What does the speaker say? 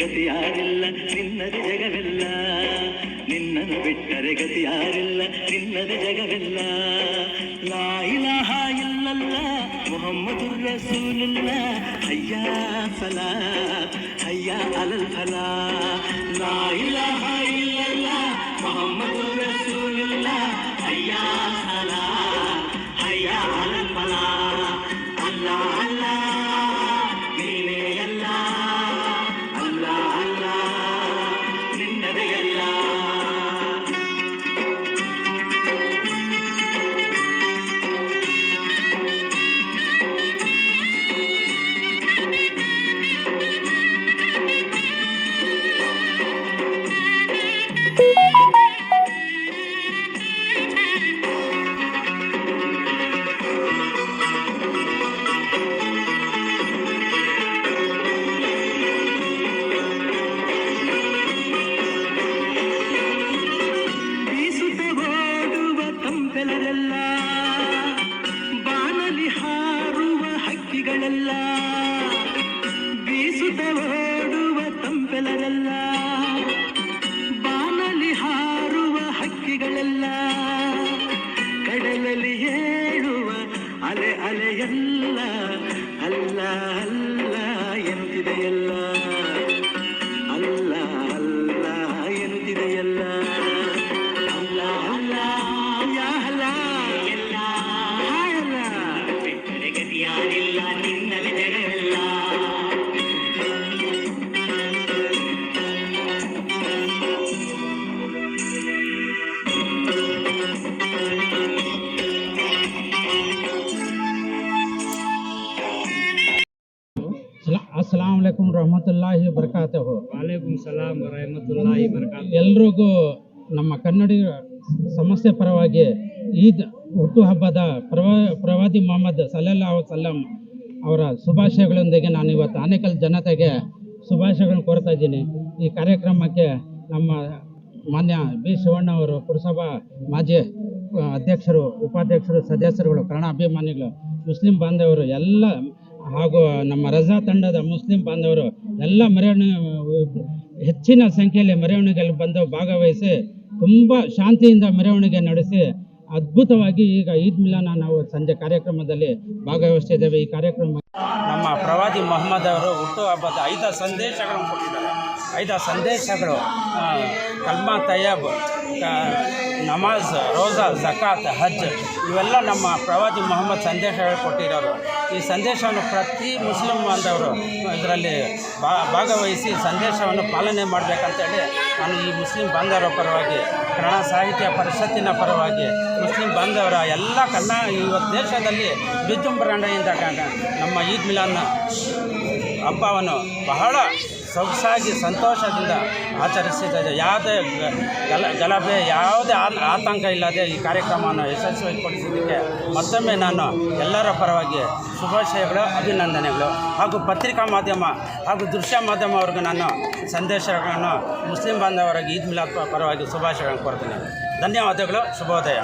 ಗತಿ ಯಾರಿಲ್ಲ ನಿನ್ನದು ಜಗವೆಲ್ಲ ನಿನ್ನನ್ನು ಬಿಟ್ಟರೆ ಗತಿ ಯಾರಿಲ್ಲ ನಿನ್ನದು ಜಗವೆಲ್ಲ ಲಾ ಇಲಾಹ ಇಲ್ಲಲ್ಲ ಮುಹಮ್ಮದು ರಸೂಲುಲ್ಲ ಹಯ್ಯ ಫಲಾ ಹಯ್ಯ ಅಲಲ್ ಫಲಾ ಲಾ ಇಲಾಹ അല്ല അല്ല അല്ല എന്തിനെയല്ല ಅಸ್ಸಲಾಂ ಅಲೈಕುಮ್ ರಹಮತುಲ್ಲಾಹಿ ಬರ್ಕಾತಹು ವಾಲೇಕುಮ್ ಸಲಾಮ್ ರಹಮತುಲ್ಲಾಹಿ ಬರ್ಕಾತು ಎಲ್ರಿಗೂ ನಮ್ಮ ಕನ್ನಡಿಗ ಸಮಸ್ಯೆ ಪರವಾಗಿ ಈದ್ ಹುಟ್ಟುಹಬ್ಬದ ಪ್ರವಾ ಪ್ರವಾದಿ ಮೊಹಮ್ಮದ್ ಸಲ್ಲಲ್ಲಾಹು ಸಲ್ಲಂ ಅವರ ಶುಭಾಶಯಗಳೊಂದಿಗೆ ನಾನು ಇವತ್ತು ಆನೇಕಲ್ ಜನತೆಗೆ ಶುಭಾಶಯಗಳನ್ನು ಕೋರ್ತಾ ಇದ್ದೀನಿ. ಈ ಕಾರ್ಯಕ್ರಮಕ್ಕೆ ನಮ್ಮ ಮಾನ್ಯ ಬಿ ಶಿವಣ್ಣ ಅವರು ಪುರಸಭಾ ಮಾಜಿ ಅಧ್ಯಕ್ಷರು ಉಪಾಧ್ಯಕ್ಷರು ಸದಸ್ಯರುಗಳು ಕನ್ನಡ ಅಭಿಮಾನಿಗಳು ಮುಸ್ಲಿಂ ಬಾಂಧವರು ಎಲ್ಲ ಹಾಗೂ ನಮ್ಮ ರಜಾ ತಂಡದ ಮುಸ್ಲಿಂ ಬಾಂಧವರು ಎಲ್ಲ ಮೆರವಣಿಗೆ, ಹೆಚ್ಚಿನ ಸಂಖ್ಯೆಯಲ್ಲಿ ಮೆರವಣಿಗೆಯಲ್ಲಿ ಬಂದು ಭಾಗವಹಿಸಿ ತುಂಬ ಶಾಂತಿಯಿಂದ ಮೆರವಣಿಗೆ ನಡೆಸಿ ಅದ್ಭುತವಾಗಿ ಈಗ ಈದ್ ಮಿಲಾನ ನಾವು ಸಂಜೆ ಕಾರ್ಯಕ್ರಮದಲ್ಲಿ ಭಾಗವಹಿಸಿದ್ದೇವೆ ಈ ಕಾರ್ಯಕ್ರಮ ನಮ್ಮ ಪ್ರವಾದಿ ಮೊಹಮ್ಮದ್ ಅವರು ಹುಟ್ಟುಹಬ್ಬದ ಐದು ಸಂದೇಶಗಳನ್ನು ಕೊಟ್ಟಿದ್ದಾರೆ. ಐದು ಸಂದೇಶಗಳು ಕಲ್ಮಾ ತಯ್ಯಬ್ ನಮಾಜ್, ರೋಜಾ, ಜಕಾತ್, ಹಜ್ ಇವೆಲ್ಲ ನಮ್ಮ ಪ್ರವಾದಿ ಮೊಹಮ್ಮದ್ ಸಂದೇಶ ಕೊಟ್ಟಿರೋರು ಈ ಸಂದೇಶವನ್ನು ಪ್ರತಿ ಮುಸ್ಲಿಂ ಬಾಂಧವರು ಇದರಲ್ಲಿ ಭಾಗವಹಿಸಿ ಸಂದೇಶವನ್ನು ಪಾಲನೆ ಮಾಡಬೇಕಂತೇಳಿ ನಾನು ಈ ಮುಸ್ಲಿಂ ಬಾಂಧವರ ಪರವಾಗಿ, ಕನ್ನಡ ಸಾಹಿತ್ಯ ಪರಿಷತ್ತಿನ ಪರವಾಗಿ ಮುಸ್ಲಿಂ ಬಾಂಧವರ ಎಲ್ಲ ಕನ್ನಡ, ಇವತ್ತು ದೇಶದಲ್ಲಿ ಕ- ನಮ್ಮ ಈದ್ ಮಿಲಾನ್ ಹಬ್ಬವನ್ನು ಬಹಳ ಸೊಗಸಾಗಿ, ಸಂತೋಷದಿಂದ ಆಚರಿಸಿದ್ದಾರೆ ಯಾವುದೇ ಗಲ, ಗಲಭೆ, ಯಾವುದೇ ಆತಂಕ ಇಲ್ಲದೆ ಈ ಕಾರ್ಯಕ್ರಮವನ್ನು ಯಶಸ್ವಿಗೊಳಿಸಿದ್ದಕ್ಕೆ ಮತ್ತೊಮ್ಮೆ ನಾನು ಎಲ್ಲರ ಪರವಾಗಿ ಶುಭಾಶಯಗಳು ಅಭಿನಂದನೆಗಳು. ಹಾಗೂ ಪತ್ರಿಕಾ ಮಾಧ್ಯಮ ಹಾಗೂ ದೃಶ್ಯ ಮಾಧ್ಯಮವರೆಗೂ ನಾನು ಸಂದೇಶಗಳನ್ನು ಮುಸ್ಲಿಂ ಬಾಂಧವರಾಗಿ ಈದ್ ಮಿಲಾದ್ ಪರವಾಗಿ ಶುಭಾಶಯಗಳನ್ನು ಕೊಡ್ತೀನಿ ಧನ್ಯವಾದಗಳು, ಶುಭೋದಯ.